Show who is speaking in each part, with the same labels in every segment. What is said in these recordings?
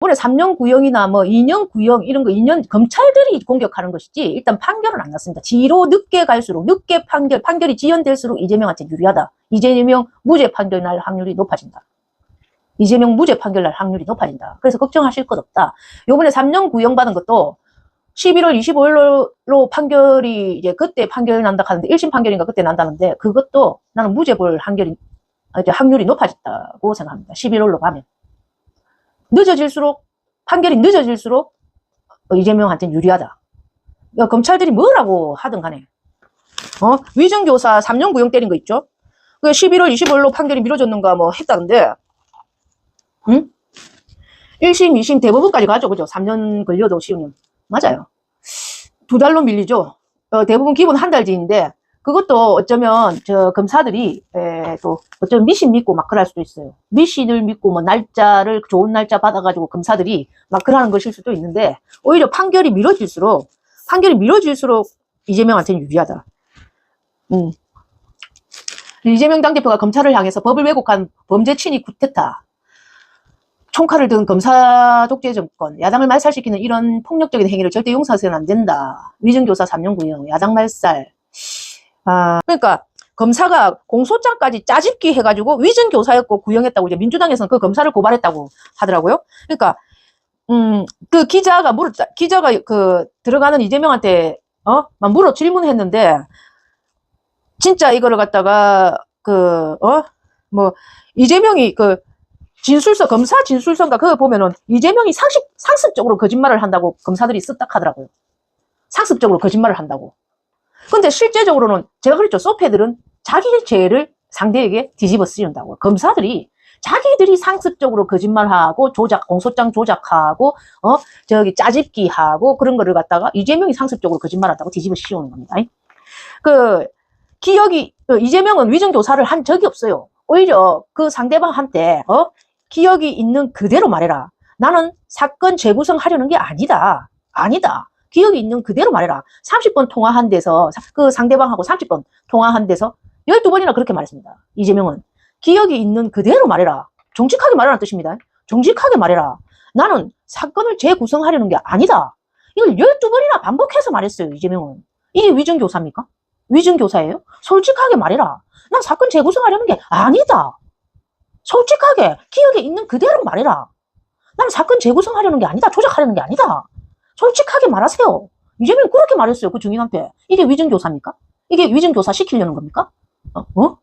Speaker 1: 이번에 3년 구형이나 뭐 2년 구형 이런 거 2년 검찰들이 공격하는 것이지 일단 판결은 안 났습니다. 뒤로 늦게 갈수록 늦게 판결 판결이 지연될수록 이재명한테 유리하다. 이재명 무죄 판결 날 확률이 높아진다. 이재명 무죄 판결 날 확률이 높아진다. 그래서 걱정하실 것 없다. 요번에 3년 구형 받은 것도 11월 25일로 판결이 이제 그때 판결 난다 하는데 1심 판결인가 그때 난다는데 그것도 나는 무죄 볼 확률이 이제 확률이 높아졌다고 생각합니다. 11월로 가면. 늦어질수록 판결이 늦어질수록 어, 이재명한테는 유리하다. 그러니까 검찰들이 뭐라고 하든 간에 어? 위정교사 3년 구형 때린 거 있죠? 그 11월 25일로 판결이 미뤄졌는가 뭐 했다는데 응? 1심, 2심 대부분까지 가죠. 그죠? 3년 걸려도 시우면. 맞아요. 두 달로 밀리죠. 어, 대부분 기본 한 달 뒤인데 그것도 어쩌면 저 검사들이 에, 또 어쩌면 미신 믿고 막 그럴 수도 있어요. 미신을 믿고 뭐 날짜를 좋은 날짜 받아가지고 검사들이 막 그러는 것일 수도 있는데 오히려 판결이 미뤄질수록 판결이 미뤄질수록 이재명한테는 유리하다. 음. 이재명 당대표가 검찰을 향해서 법을 왜곡한 범죄친이 구테타. 총칼을 든 검사 독재 정권, 야당을 말살시키는 이런 폭력적인 행위를 절대 용서해서는 안 된다. 위증교사 3년 구형, 야당 말살. 아, 그러니까 검사가 공소장까지 짜집기 해가지고 위증 교사였고 구형했다고 이제 민주당에서는 그 검사를 고발했다고 하더라고요. 그러니까 음, 그 기자가 물었, 기자가 그 들어가는 이재명한테 어? 막 물어 질문했는데 진짜 이거를 갖다가 그 어? 뭐 이재명이 그 진술서 검사 진술서인가 그거 보면은 이재명이 상식 상습적으로 거짓말을 한다고 검사들이 쓰딱 하더라고요. 상습적으로 거짓말을 한다고. 근데 실제적으로는 제가 그랬죠. 소패들은 자기 죄를 상대에게 뒤집어 쓰인다고. 검사들이 자기들이 상습적으로 거짓말하고 조작, 공소장 조작하고, 어, 저기 짜집기하고 그런 거를 갖다가 이재명이 상습적으로 거짓말한다고 뒤집어 씌우는 겁니다. 그, 기억이, 어, 이재명은 위정교사를 한 적이 없어요. 오히려 그 상대방한테, 어, 기억이 있는 그대로 말해라. 나는 사건 재구성하려는 게 아니다. 아니다. 기억이 있는 그대로 말해라. 30번 통화한 데서 사- 그 상대방하고 30번 통화한 데서 12번이나 그렇게 말했습니다. 이재명은 기억이 있는 그대로 말해라. 정직하게 말하라는 뜻입니다. 정직하게 말해라. 나는 사건을 재구성하려는 게 아니다. 이걸 12번이나 반복해서 말했어요. 이재명은. 이게 위증교사입니까? 위증교사예요? 솔직하게 말해라. 난 사건 재구성하려는 게 아니다. 솔직하게 기억에 있는 그대로 말해라. 나는 사건 재구성하려는 게 아니다. 조작하려는 게 아니다. 솔직하게 말하세요. 이재명이 그렇게 말했어요. 그 증인한테. 이게 위증교사입니까? 이게 위증교사 시키려는 겁니까? 어? 어?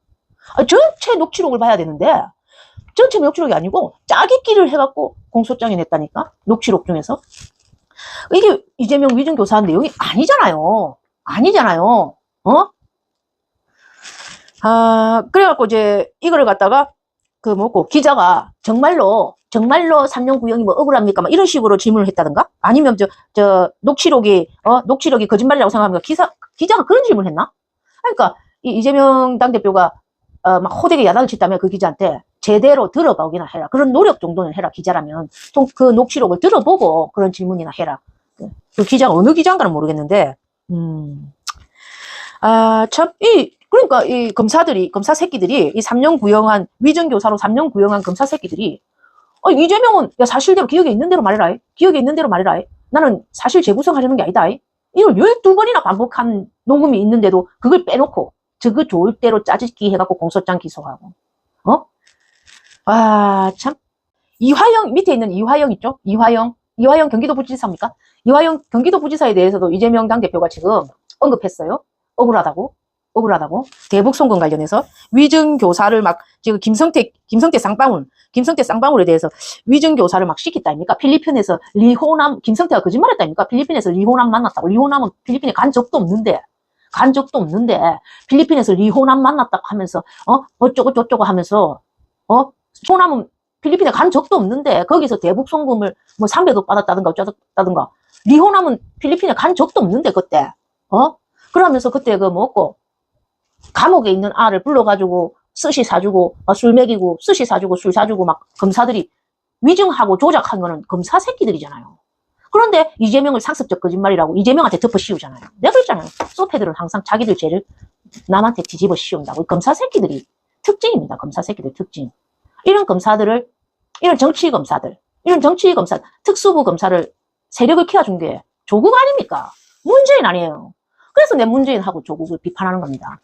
Speaker 1: 아, 전체 녹취록을 봐야 되는데 전체 녹취록이 아니고 짜깁기를 해갖고 공소장에 냈다니까? 녹취록 중에서. 이게 이재명 위증교사 내용이 아니잖아요. 아니잖아요. 어? 아, 그래갖고 이제 이거를 갖다가 그 뭐고 기자가 정말로 정말로 3년 구형이 뭐 억울합니까? 막 이런 식으로 질문을 했다든가? 아니면 저, 저, 녹취록이, 어, 녹취록이 거짓말이라고 생각합니까? 기사, 기자가 그런 질문을 했나? 그러니까, 이 이재명 당대표가, 어, 막 호되게 야단을 쳤다면 그 기자한테 제대로 들어보기나 해라. 그런 노력 정도는 해라, 기자라면. 또그 녹취록을 들어보고 그런 질문이나 해라. 그, 그 기자가 어느 기자인가는 모르겠는데, 음. 아, 참, 이, 그러니까 이 검사들이, 검사 새끼들이, 이 3년 구형한, 위정교사로 3년 구형한 검사 새끼들이, 어, 이재명은 야 사실대로 기억에 있는 대로 말해라. 이. 기억에 있는 대로 말해라. 이. 나는 사실 재구성하려는 게 아니다. 이. 이걸 12번이나 반복한 녹음이 있는데도 그걸 빼놓고 저거 좋을 대로 짜집기 해갖고 공소장 기소하고. 어? 아, 참. 이화영, 밑에 있는 이화영 있죠? 이화영. 이화영 경기도 부지사입니까? 이화영 경기도 부지사에 대해서도 이재명 당대표가 지금 언급했어요. 억울하다고. 억울하다고. 대북 송금 관련해서 위증 교사를 막 지금 김성태 김성태 쌍방울 김성태 쌍방울에 대해서 위증 교사를 막 시켰다 아닙니까? 필리핀에서 리호남 김성태가 거짓말했다 아닙니까? 필리핀에서 리호남 만났다고. 리호남은 필리핀에 간 적도 없는데 간 적도 없는데 필리핀에서 리호남 만났다고 하면서 어 어쩌고 저쩌고 하면서 어 호남은 필리핀에 간 적도 없는데 거기서 대북 송금을 뭐 300억 받았다든가 어쩌다든가 리호남은 필리핀에 간 적도 없는데 그때 어 그러면서 그때 그 뭐고 감옥에 있는 아를 불러가지고 스시 사주고 어, 술 먹이고 스시 사주고 술 사주고 막 검사들이 위증하고 조작한 거는 검사 새끼들이잖아요. 그런데 이재명을 상습적 거짓말이라고 이재명한테 덮어 씌우잖아요. 내가 그랬잖아요. 소패들은 항상 자기들 죄를 남한테 뒤집어 씌운다고. 이 검사 새끼들이 특징입니다. 검사 새끼들 특징. 이런 검사들을 이런 정치 검사들 이런 정치 검사, 특수부 검사를 세력을 키워준 게 조국 아닙니까? 문재인 아니에요. 그래서 내 문재인하고 조국을 비판하는 겁니다.